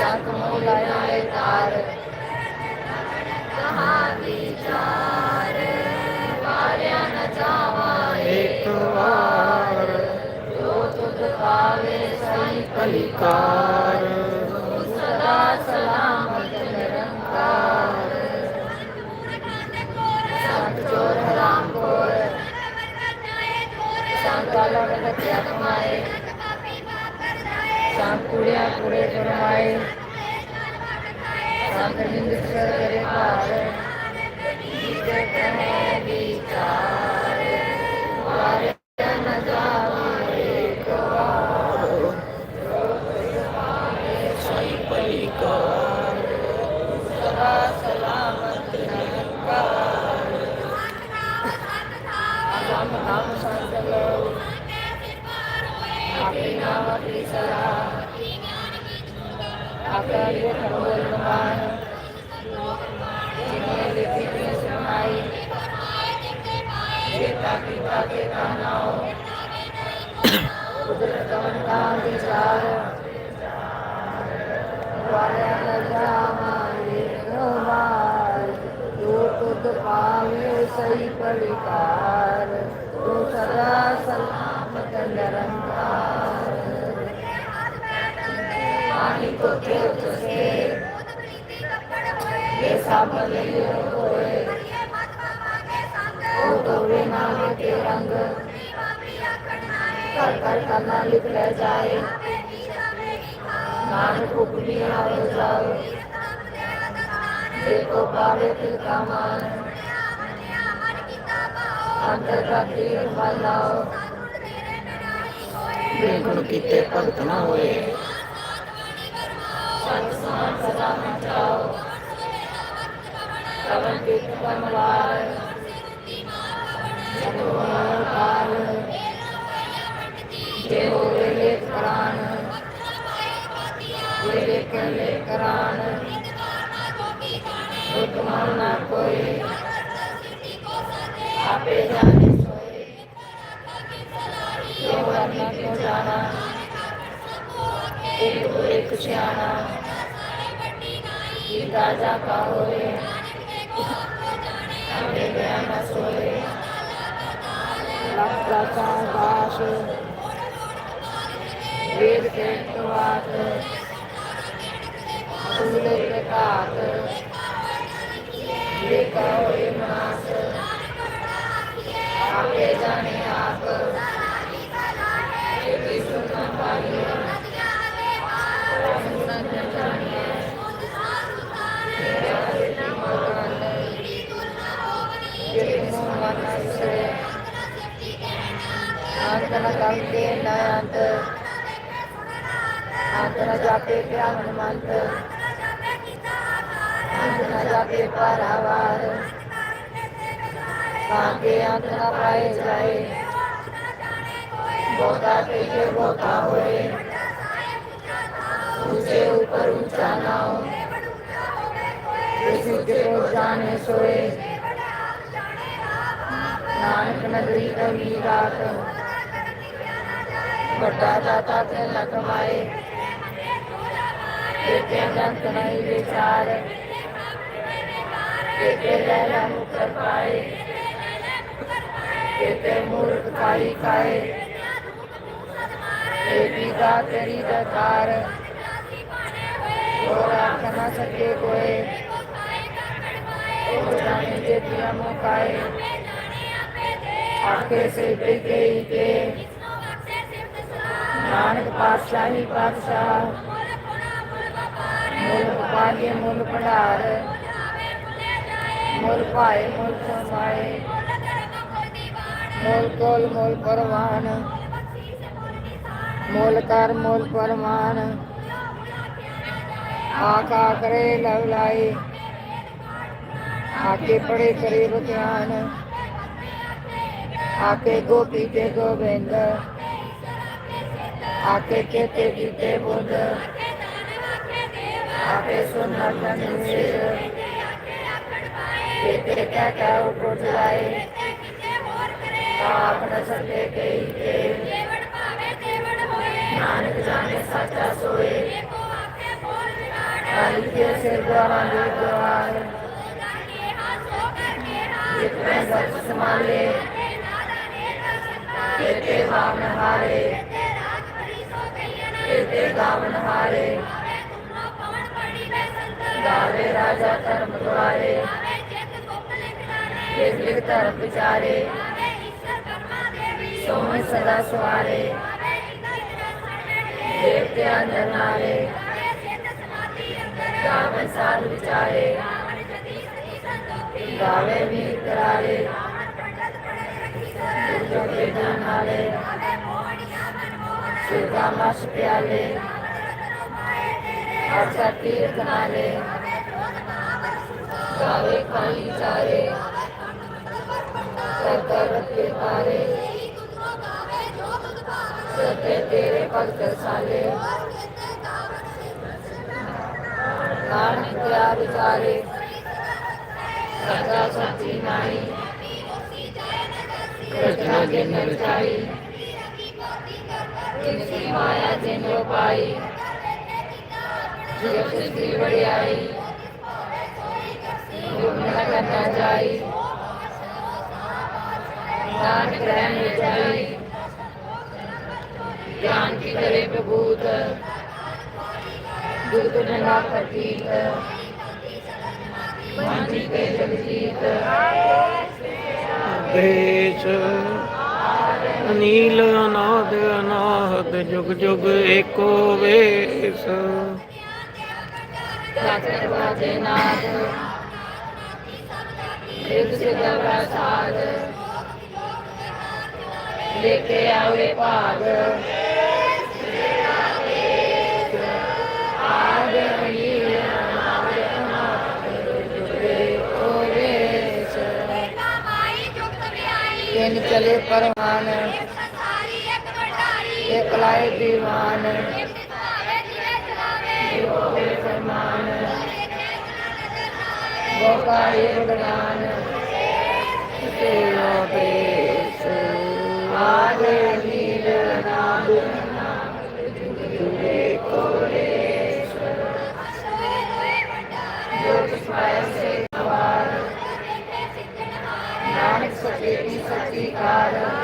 ਸੰਤ ਮੋਹ ਲਾਇਆ ਤਾਰ ਇੱਕ ਵਾਰ ਜੋ ਤੁਧ ਪਾਵੇ ਸਹੀ ਭਲੀਕਾਰ ਸਦਾ ਸੰਤ ਕੁੜਿਆ ਕੁੜੇ ਫਰਮਾਏ ਸੰਤ ਨਿੰਦ ਸਰ ਕਰੇ ਭਾਰ ਜਿਤੇ ਕਹੇ ਜੇਤਾ ਕੀਤਾ ਤੇ ਕਾਨਾਓ ਕੁਦਰਤ ਕਵਨ ਦਾ ਵਿਚਾਰ ਵਾਰਿਆ ਨ ਜਾਵਾਂਗੇ ਰੋਵਾਰ ਜੋ ਤੁਧ ਪਾਵੇ ਸਹੀ ਪਰਿਕਾਰ ਤੂੰ ਸਦਾ ਸਲਾਮਤ ਨਿਰੰਕਾਰ ਪਾਣੀ ਕੋ ਤੇ ਤੁਸੇ ਇਹ ਸਭ ਲਈ ਹੋਏ ਉਹ ਤੋਰੇ ਨਾਮੇ ਰੰਗ। ਕਰ ਕਰ ਕਰਨਾ ਲਿਖ ਲੈ ਜਾਏ। ਨਾਨਕ ਹੁਕਮੀ ਆਵੇ ਜਾਓ ਜੇ ਪਾਵੇ ਤਿਲ ਕਾ ਮਾਨ। ਅੰਤਰ ਰਾਤੀ ਰਮਾਲਾਓ ਗੁਣ ਕੀਤੇ ਭਗਤ ਨਾ ਹੋਏ। ਸੰਤ ਸਮਾਨ ਸਦਾ ਮਨ ਕਵਨ ਕੀਤ ਕਮਲਾਰ ਜਨੋ ਕਾਲ ਜੇ ਹੋਵੇ ਲੇਖ ਕਰਾਨ ਜੇ ਲੇਖ ਕਰਾਨ ਹੁਕਮਾਨ ਨਾ ਕੋਈ ਆਪੇ ਜਾਣੇ ਸੋਏ ਜੋ ਕਰਨਾ ਕਿਉ ਜਾਣਾ ਇੱਕ ਇੱਕ ਸਿਆਣਾ ਕੀਤਾ ਜਾ ਕਾ ਹੋਏ ਆਪੇ ਗਿਆ ਨਾ ਸੋਏ ਲੱਖ ਦਾਸ ਵੇਦ ਕੇ ਤਵਾਤ ਸੂਲੇ ਪ੍ਰਕਾਤ ਅੰਤਨ ਜਾਪੇ ਪਿਆ ਹਨਮੰਤ। ਅੰਤਨ ਜਾਪੇ ਪਾਰਾਵਾਰ ਕਾਕੇ ਅੰਤ ਨਾ ਪਾਏ ਜਾਏ। ਬਹੁਤਾ ਕਹੀਏ ਬਹੁਤਾ ਹੋਏ। ਉੱਚੇ ਉੱਪਰ ਉੱਚਾ ਨਾ ਹੋ। ਕਿਸੇ ਕੇ ਜਾਣੇ ਸੋਏ। ਨਾਨਕ ਨਗਰੀ ਕਵੀ ਰਾਤ ਵੱਡਾ ਦਾਤਾ ਤੇ ਨ ਕਮਾਏ ਗੰਤ ਨਹੀਂ ਵਿਚਾਰ ਏਕੇ ਲੈ ਮੁਕਰ ਪਾਏ ਏਕੇ ਮੂਰਖ ਕਾਈ ਕਾਏ ਏਕੀ ਦਾ ਤੇਰੀ ਦਕਾਰ ਹੋਰ ਆਖ ਸਕੇ ਕੋਏ ਉਹ ਜਾਣੇ ਜੇ ਦਿਆ ਮੋਕਾਏ ਆਕੇ ਸੇ ਤੇ ਗਈ ਨਾਨਕ ਪਾਤਸ਼ਾਹੀ ਪਾਤਸ਼ਾਹ ਮੁੱਲ ਪਾਗੇ ਮੁੱਲ ਭੰਡਾਰ ਮੁੱਲ ਭਾਏ, ਮੁੱਲ ਸਮਾਏ ਮੁੱਲ ਕੋਲ ਮੁੱਲ ਪਰਵਾਨ। ਮੁੱਲ ਕਰ ਮੁੱਲ ਪਰਮਾਨ ਆਕਾ ਕਰੇ ਲਵ ਲਾਈ ਆਕੇ ਪੜੇ ਕਰੇ ਬਖਿਆਨ ਆਕੇ ਗੋਪੀ ਤੇ ਗੋਬਿੰਦ। ਆਕੇ ਕੇਤੇ ਜੀਤੇ ਬੁੱਧ। ਆਕੇ ਸੁਨਾ ਤਨਵੀਰ ਕੇਤੇ ਕਹਿ ਕਹਿ ਉਪਰ ਜਲਾਏ ਆਪ ਨ ਸਕੇ ਕਈ ਕੇ ਨਾਨਕ ਜਾਣੇ ਸੱਚਾ ਸੋਏ। ਨਾਨਕ ਕੇ ਸਿਰ ਦੁਆਰਾਂ ਦੇ ਦੁਆਰ ਜਿਤਨੇ ਸਤ ਸਮਾਲੇ ਤੇਤੇ ਬਾਵਨ ਹਾਰੇ। ਤੇਤੇ ਗਾਵਨ ਹਾਰੇ। ਗਾਵੇ ਰਾਜਾ ਧਰਮ ਦੁਆਰੇ। ਲਿਖ ਲਿਖ ਧਰਮ ਵਿਚਾਰੇ। ਸੋਮੇ ਸਦਾ ਸਵਾਰੇ। ਦੇਵਤਿਆਂ ਨਰਨਾਰੇ ਗਾਵਨ ਸਾਧ ਵਿਚਾਰੇ। ਗਾਵੇ ਵੀ ਕਰਾਰੇ ਜੋ ਬੇਦਾਂ ਨਾਲੇ। ਸੁਰਗਾ ਮਸ ਪਿਆਲੇ। ਅਰਸਾ ਤੀਰਥ ਨਾਲੇ ਗਾਵੇ ਖਾਲੀ ਚਾਰੇ ਕਰ ਕਰ ਪਾਰੇ ਸਤੇ ਤੇਰੇ ਭਗਤ ਸਾਲੇ ਨਾਨਕ ਪਿਆ ਵਿਚਾਰੇ ਸਦਾ ਸੱਚੀ ਨਾਈ ਰਚਨਾ ਜਿਨ ਰਚਾਈ ਜਿਨ ਮਾਇਆ ਜਿਨ ਪਾਈ ਜਿਸ ਦੀ ਵਡਿਆਈ ਗੁਣ ਨ ਕਰਨਾ ਜਾਈ ਨਾਨਕ ਰਹਿਣ ਜਾਈ ਗਿਆਨ ਕੀ ਕਰੇ ਪ੍ਰਭੂਤ ਦੁਰਗ ਨੰਗਾ ਪ੍ਰਤੀਕ ਮਾਨੀ ਕੇ ਜਗਜੀਤ ਦੇਸ਼ ਅਨੀਲ ਅਨਾਦ ਅਨਾਹਦ ਜੁਗ ਜੁਗ ਏਕੋ ਵੇਸ। ਦਸ ਕਰਵਾ ਦੇ ਨਾਥ ਇੱਕ ਸਿੱਧਾ ਪ੍ਰਸਾਦ ਲੈ ਕੇ ਆਵੇ ਭਾਗ ਤਿੰਨ ਚਲੇ ਪਰਮਾਨ ਇੱਕ ਸਾਰੀ ਇੱਕ ਵਡਾਰੀ ਇੱਕ ਲਾਏ ਦੀਵਾਨ। ਇੱਕ ਫਰਮਾਨ ਗੋਕਾਏ ਬਗਨਾਨ ਤੇਰਾ ਦੇਸ ਨੀਲ ਨਾਗ ਜੁਗੇ ਕੋਰੇਸ਼ ਜੋ ਕਿਸਮਾਇਆ ਸੇ ਨਵਾਰ ਨਾਨਕ ਸੱਚੇ ਦੀ ਸੱਚੀ ਕਾਰ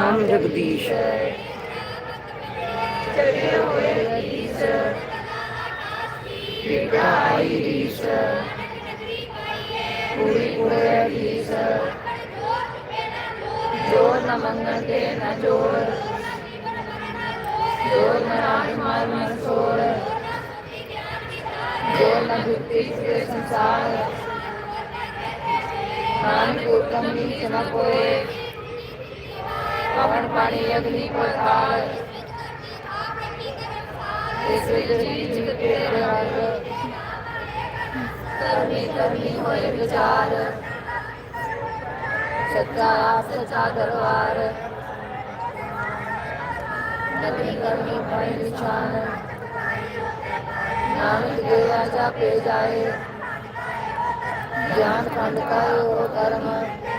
ਏਕ ਨਾਮ ਜਗਦੀਸ਼ ਚੜੇ ਹੋਏ ਰੀਸ ਵਿਦਾ ਆਈ ਰੀਸ ਪੂਰੀ ਪੂਰੇ ਰੀਸ ਜੋਰ ਨ ਮੰਗਣ ਤੇ ਨ ਜੋਰ ਜੋਰ ਨ ਰਾਜ ਮਾਰ ਪਵਨ ਪਾਣੀ ਅਗਨੀ ਪਤਾਲ ਇਸ ਵਿੱਚ ਚੀਜ਼ ਕੇ ਰੰਗ। ਕਰਨੀ ਕਰਨੀ ਹੋਏ ਵਿਚਾਰ। ਸੱਚਾ ਸੱਚਾ ਦਰਬਾਰ। ਨਗਰੀ ਕਰਨੀ ਪਏ ਨਿਸ਼ਾਨ। ਨਾਨਕ ਦੇ ਰਾਜਾ ਪੇ ਜਾਏ। ਗਿਆਨ ਖੰਡ ਕਾ ਉਹ ਧਰਮ।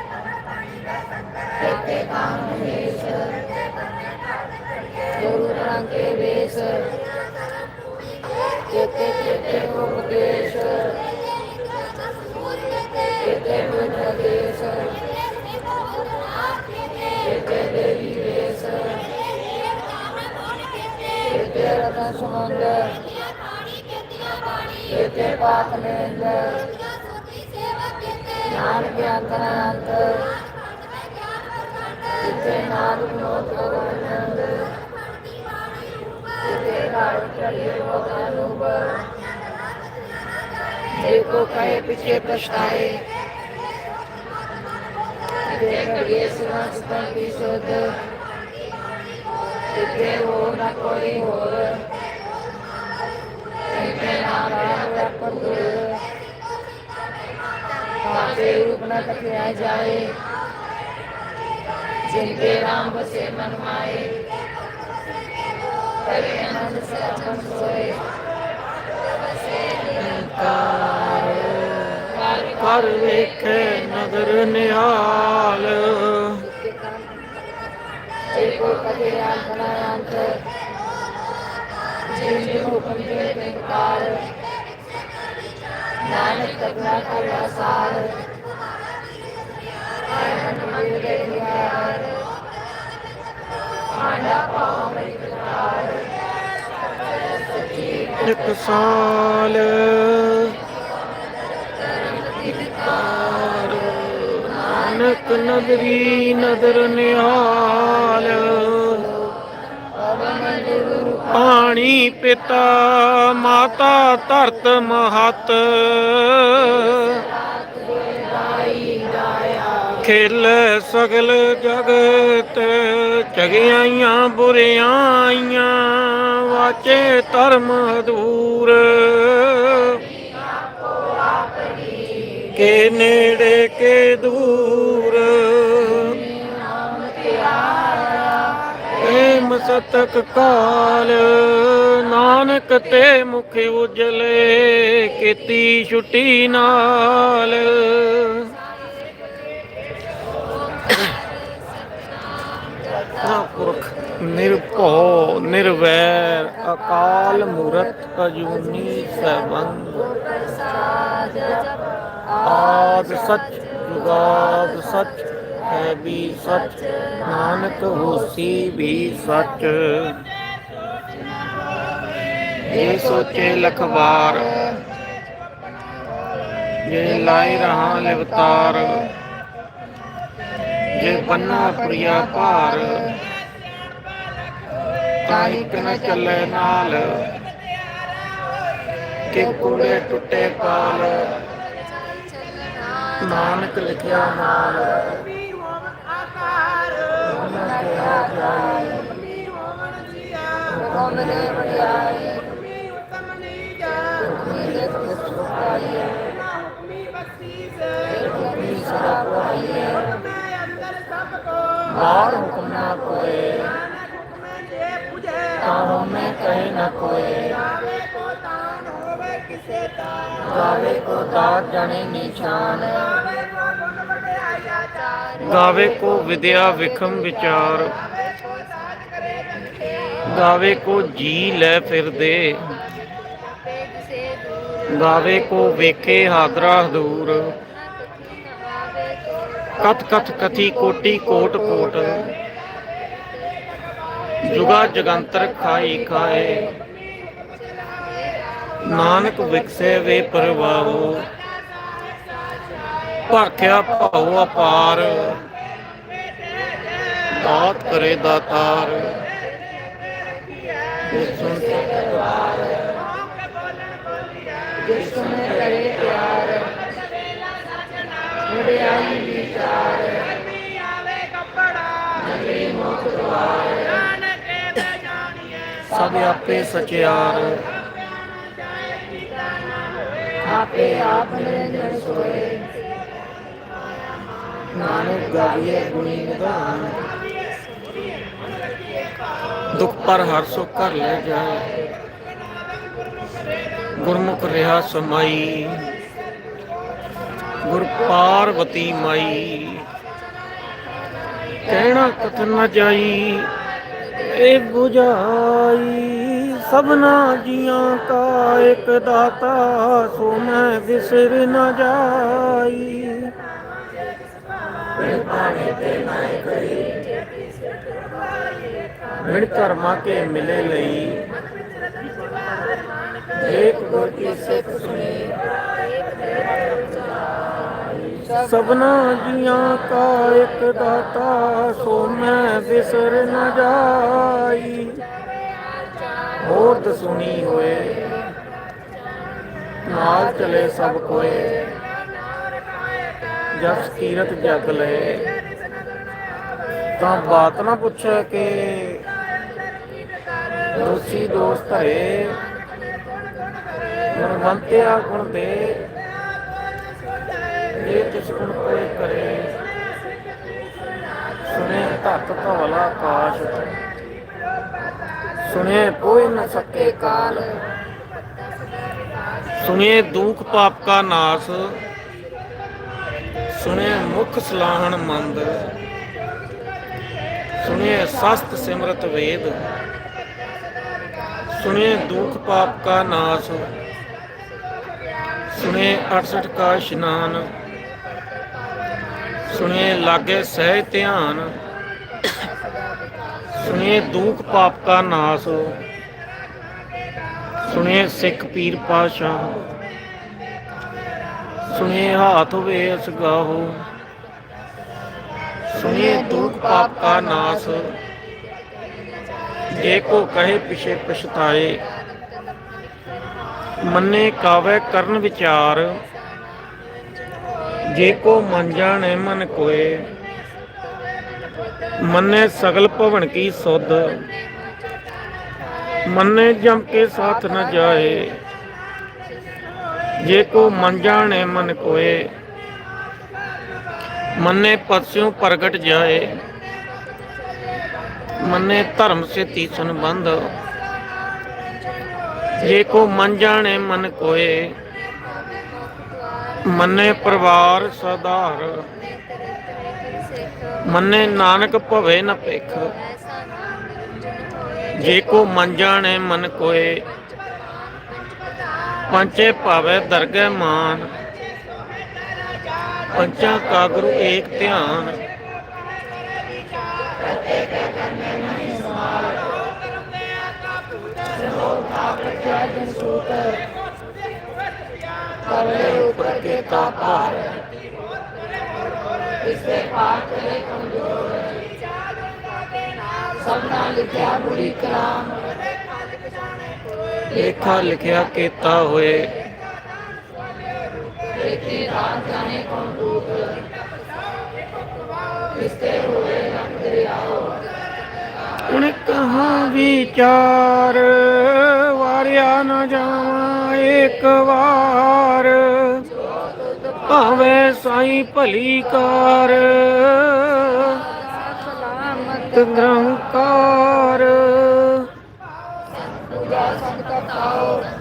ਕਿਤੇ ਕਾਮ ਹਮੇਸ਼ ਗੁਰੂ ਰੰਗ ਕੇ ਵੇਸ ਕਿਤੇ ਕਿਤੇ ਉਪਦੇਸ਼ ਕਿਤੇ ਬੁੱਧ ਦੇਸ਼ ਕਿਤੇ ਦੇਵੀ ਵੇਸ ਕਿਤੇ ਰਤਨ ਸੁਮੰਦ ਕਿਤੇ ਪਾਤ ਨੇਂਦ ਨਾਨਕ ਅੰਤਰਾਂਤ ਕਿਤੇ ਨਾਦ ਵਿਨੋਦ ਗੋਬਿੰਦ ਕਿਤੇ ਘਾੜ ਚੜ੍ਹੇ ਹੋਗਾ ਨੂਬ ਦੇਖੋ ਕਹੇ ਪਿਛੇ ਪਛਤਾਏ। ਕਿਤੇ ਕਰੀਏ ਸੁਨਾ ਸੁਤਨ ਕੀ ਸੁਧ। ਕਿਤੇ ਹੋ ਨਾ ਕੋਈ ਹੋਰ। ਕਿਤੇ ਨਾਮ ਹੈ ਪਰ ਦੂਰ ਆਪੇ ਰੂਪ ਨਾ ਤਕਿਆ ਜਾਏ। जिनके राम बसे मन माए करे आनंद सचम सोए कर लेखे नगर निहाल जिनको कदे राम बनाया अंतर जिनको पंडित निकाल नानक करुणा का सार ਨਾਨਕ ਤਗਨਾ ਕਰਿਆ ਆਂਡਾ ਪਾਉ ਮੇਰੀ ਨਾਨਕ ਨਦਰੀ ਨਦਰ ਨਿਹਾਲ। ਪਾਣੀ ਪਿਤਾ, ਮਾਤਾ ਧਰਤ ਮਹਤ। ਖੇਲ ਸਗਲ ਜਗਤ ਚਗਿਆਈਆਂ ਬੁਰਿਆਈਆਂ, ਵਾਚੇ ਧਰਮ ਦੂਰ ਕੇ ਨੇੜੇ ਕੇ ਦੂਰ। ਪ੍ਰੇਮ ਸਤਕ ਕਾਲ, ਨਾਨਕ ਤੇ ਮੁਖ ਉਜਲੇ, ਕੀਤੀ ਛੁੱਟੀ ਨਾਲ। ਪੁਰਖ ਨਿਰਭਉ, ਨਿਰਵੈਰ, ਅਕਾਲ ਮੂਰਤ ਅਜੂਨੀ ਸੈਭੰ ਆਦ ਸਚ ਜੁਗਾਦ ਸਚ, ਹੈ ਵੀ ਸਚ, ਨਾਨਕ ਹੋਸੀ ਵੀ ਸਚ। ਜੇ ਸੋਚੇ ਲਖਵਾਰ, ਜੇ ਲਾਇ ਰਹਾ ਲਿਵਤਾਰ ਜੇ ਬੰਨਾ ਪ੍ਰਿਆ ਭਾਰ ਤਾਂ ਇੱਕ ਚੱਲੇ ਨਾਲ ਕਿ ਕੁੜੇ ਟੁੱਟੇ ਪਾਲ ਨਾਨਕ ਲਿਖਿਆ ਨਾਲ ਹੁਕਮ ਨੇ ਵਡਿਆਈ ਹੁਕਮੀ ਦੁਖ ਸੁਖ ਪਾਈਏ ਹੁਕਮੀ ਬਾਹਰ ਹੁਕਮ ਨਾ ਕੋਏ। ਤਾਂ ਮੈਂ ਕਹੇ ਨਾ ਕੋਏ। ਗਾਵੇ ਕੋ ਦਾਤ ਜਾਣੇ ਨਿਸ਼ਾਨ। ਗਾਵੇ ਕੋ ਵਿਦਿਆ ਵਿਖਮ ਵਿਚਾਰ। ਗਾਵੇ ਕੋ ਜੀ ਲੈ ਫਿਰਦੇ। ਗਾਵੇ ਕੋ ਵੇਖੇ ਹਾਦਰਾ ਹਦੂਰ। ਕਥ ਕਥ ਕਥੀ ਕੋਟੀ ਕੋਟ ਕੋਟ। ਜੁਗਾ ਜਗੰਤਰ ਖਾਈ ਖਾਏ। ਨਾਨਕ ਵਿਕਸੇ ਵੇ ਪਰਵਾਹੋ ਭਾਖਿਆ ਭਾਉ ਅਪਾਰ। ਦਾਤ ਕਰੇ ਦਾਤਾਰ। ਜਿਸ ਸੁਣ ਕੇ ਦਰਬਾਰ ਜਿਸ ਨੇ ਕਰੇ ਪਿਆਰ। ਵਡਿਆਈ ਵਿਚਾਰ ਸਭ ਆਪੇ ਸਚਿਆਰ। ਆਪੇ ਆਪ ਨਿਰੰਜਨ ਸੋਏ। ਨਾਨਕ ਗਾਵੀਏ ਗੁਣੀ ਨਿਧਾਨ। ਦੁਖ ਪਰ ਹਰ ਸੁਖ ਕਰ ਲੈ ਜਾਏ। ਗੁਰਮੁਖ ਰਿਹਾ ਸਮਾਈ। ਗੁਰ ਪਾਰਵਤੀ ਮਾਈ। ਕਹਿਣਾ ਕਥ ਨ ਜਾਈ ਇਹ 부ਝਾਈ ਸਭਨਾ ਜੀਆਂ ਕਾ ਇੱਕ ਦਾਤਾ, ਸੋ ਮੈਂ ਵਿਸਰ ਨ ਜਾਈ। ਮਿਣ ਧਰਮਾ ਕੇ ਮਿਲੇ ਲਈ। ਏਕ ਗੁਰ ਕੀ ਸਿੱਖ ਸੁਣੀ। ਸਭਨਾ ਜੀਆਂ ਕਾ ਇੱਕ ਦਾਤਾ, ਸੋ ਮੈਂ ਵਿਸਰ ਨ ਜਾਈ। ਹੋਰ ਸੁਣੀ ਹੋਏ, ਨਾਲ ਚਲੇ ਸਭ ਕੋਏ। ਜਸ ਕੀਰਤ ਜਗ ਲਏ। ਤਾਂ ਬਾਤ ਨਾ ਪੁੱਛੇ ਕਿ ਦੋਸੀ ਦੋਸਤ ਧਰੇ ਗੁਣਵੰਤਿਆ ਗੁਣ ਦੇ। ਜੇ ਤਿਸ ਗੁਣ ਕੋਈ ਕਰੇ? ਸੁਨੇ ਧਰਤ ਧਵਲਾ ਆਕਾਸ਼ ਸੁਨੇ ਕੋਈ ਨ ਸਕੇ ਕਾਲ। ਸੁਨੇ ਦੁਖ ਪਾਪ ਕਾ ਨਾਸ। ਸੁਣਿਆ ਮੁਖ ਸਲਾਹਣ ਮੰਦ। ਸੁਣਿਆ ਸਸਤ ਸਿਮਰਤ ਵੇਦ। ਸੁਣਿਆ ਦੁਖ ਪਾਪ ਕਾ ਨਾਸ। ਸੁਣਿਆ 68 ਕਾ ਇਸ਼ਨਾਨ। ਸੁਣਿਏ ਲਾਗੇ ਸਹਿ ਧਿਆਨ ਸੁਣਿਏ ਦੁਖ ਪਾਪ ਕਾ ਨਾਸ ਸੁਣਿਏ ਸਿੱਖ ਪੀਰ ਪਾਸ਼ਾ ਸੁਣਿਏ ਹਾਥ ਵੇ ਅਸਗਾਹੋ ਸੁਣਿਏ ਦੁਖ ਪਾਪ ਕਾ ਨਾਸ, ਜੇ ਕੋ ਕਹੇ ਪਿਛੇ ਪਛਤਾਏ, ਮੰਨੇ ਕਾਵੇ ਕਰਨ ਵਿਚਾਰ ਜੇ ਕੋ ਮਨ ਜਾਣੈ ਮਨ ਕੋਏ, ਮੰਨੇ ਸਗਲ ਭਵਨ ਕੀ ਸੁਧ, ਮੰਨੇ ਜਮ ਕੇ ਸਾਥ ਨ ਜਾਏ। ਜੇ ਕੋ ਮਨ ਜਾਣੈ ਮਨ ਕੋਏ, ਮੰਨੇ ਪਤਸਿਉ ਪ੍ਰਗਟ ਜਾਏ, ਮੰਨੇ ਧਰਮ ਸੇ ਤੀਸਨ ਬੰਧ ਜੇ ਕੋ ਮੰਨੇ ਪਰਿਵਾਰ ਸਦਾਰ ਮੰਨੇ ਨਾਨਕ ਭਵੇ ਨ ਭਿਖ। ਜੇ ਕੋ ਮਨ ਜਾਣੈ ਮਨ ਕੋਏ। ਪੰਚੇ ਭਾਵੇ ਦਰਗਹਿ ਮਾਨ। ਪੰਚਾ ਕਾ ਗੁਰੂ ਏਕ ਧਿਆਨ। ਜਨ ਸੂਤ ਕਰਲੇ ਉਪਰ ਕੇ ਤਾ ਭਾਰ ਇਸੇ ਪਾਠ ਕਰੇ ਸਭਨਾ ਲਿਖਿਆ ਬੁਰੀ ਕਲਾਮ ਲੇਖਾ ਲਿਖਿਆ ਕੀਤਾ ਹੋਏ ਇਤੇ ਰਾਤ ਜਾਣੇ ਕੌਣ ਦੂਤ ਇਸਤੇ ਹੋਏ ਰੰਗ ਦਰਿਆਓ ਹੁਣ ਕਹਾ ਵਿਚਾਰ ਵਾਰਿਆ ਨਾ ਜਾਵਾਂ ਇੱਕ ਵਾਰ ਭਾਵੇਂ ਸਾਈ ਭਲੀ ਕਾਰ ਸਲਾਮਤ ਗ੍ਰੰਕਾਰ ਸਤਿ ਗੁਰੂ ਸਤਿ